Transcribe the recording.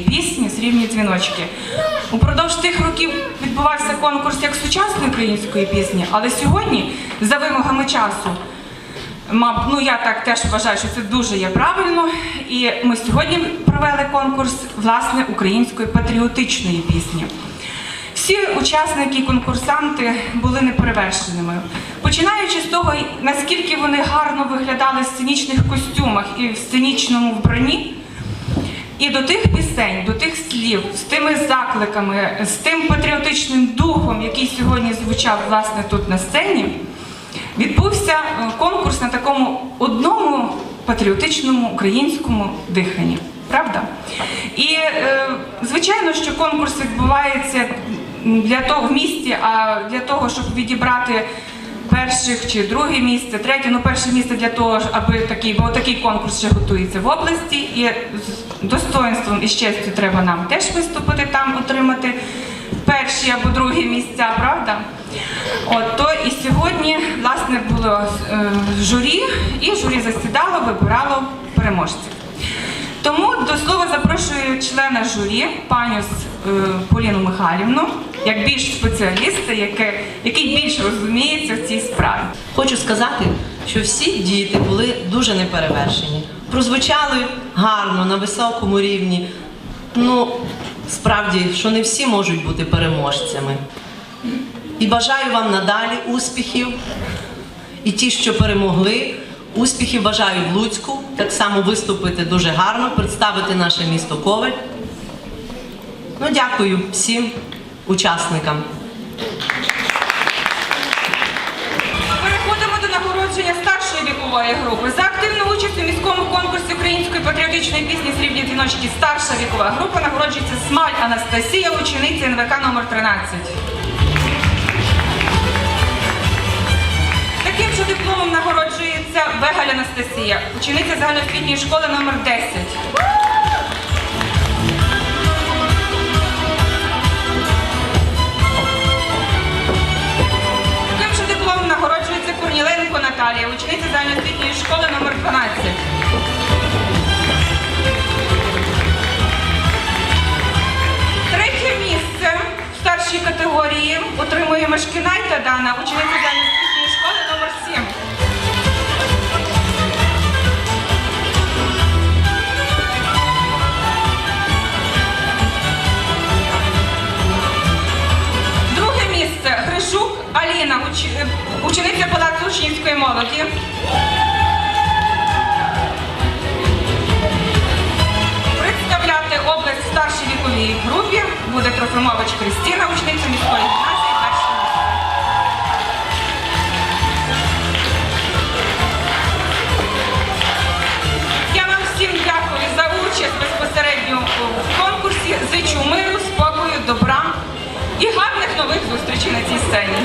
Пісні срібні дзвіночки. Упродовж тих років відбувався конкурс як сучасної української пісні, але сьогодні, за вимогами часу, ну я так теж вважаю, що це дуже є правильно. І ми сьогодні провели конкурс власне української патріотичної пісні. Всі учасники і конкурсанти були неперевершеними. Починаючи з того, наскільки вони гарно виглядали в сценічних костюмах і в сценічному вбранні, і до тих пісень, до тих слів, з тими закликами, з тим патріотичним духом, який сьогодні звучав власне тут на сцені, відбувся е, конкурс на такому одному патріотичному українському диханні. Правда? І е, звичайно, що конкурс відбувається для того в місті, а для того, щоб відібрати перших чи друге місце, третє, ну перше місце для того, аби такий, бо такий конкурс ще готується в області, і достоинством і з честю треба нам теж виступити там, отримати перші або другі місця, правда? От то і сьогодні власне було е, журі, і журі засідало, вибирало переможців. Тому до слова запрошую члена журі, паню е, Поліну Михайлівну, як більш спеціаліста, яке, який більш розуміється в цій справі. Хочу сказати, що всі діти були дуже неперевершені. Прозвучали гарно, на високому рівні. Ну, справді, що не всі можуть бути переможцями. І бажаю вам надалі успіхів. І ті, що перемогли, успіхів бажаю в Луцьку, так само виступити дуже гарно, представити наше місто Коваль. Ну, дякую всім учасникам. Переходимо до нагородження старшої вікової групи. Участь у міському конкурсі української патріотичної пісні Срібні дзвіночки старша вікова група нагороджується Смаль Анастасія, учениця НВК номер 13. Таким же дипломом нагороджується Вегаль Анастасія, учениця загальноосвітньої школи номер 10. Таким же дипломом нагороджується Корніленко Наталія, учениця загальноосвітньої школи номер 12. Третє місце в старшій категорії отримує Мешкінай Дана, учениця загальноосвітньої школи номер 7. Друге місце Гришук Аліна, е, учениця палацу учнівської молоді. Трофимович Кристина, учениця міської гімназії першого. Я вам всім дякую за участь безпосередньо в конкурсі. Зичу миру, спокою, добра і гарних нових зустрічей на цій сцені.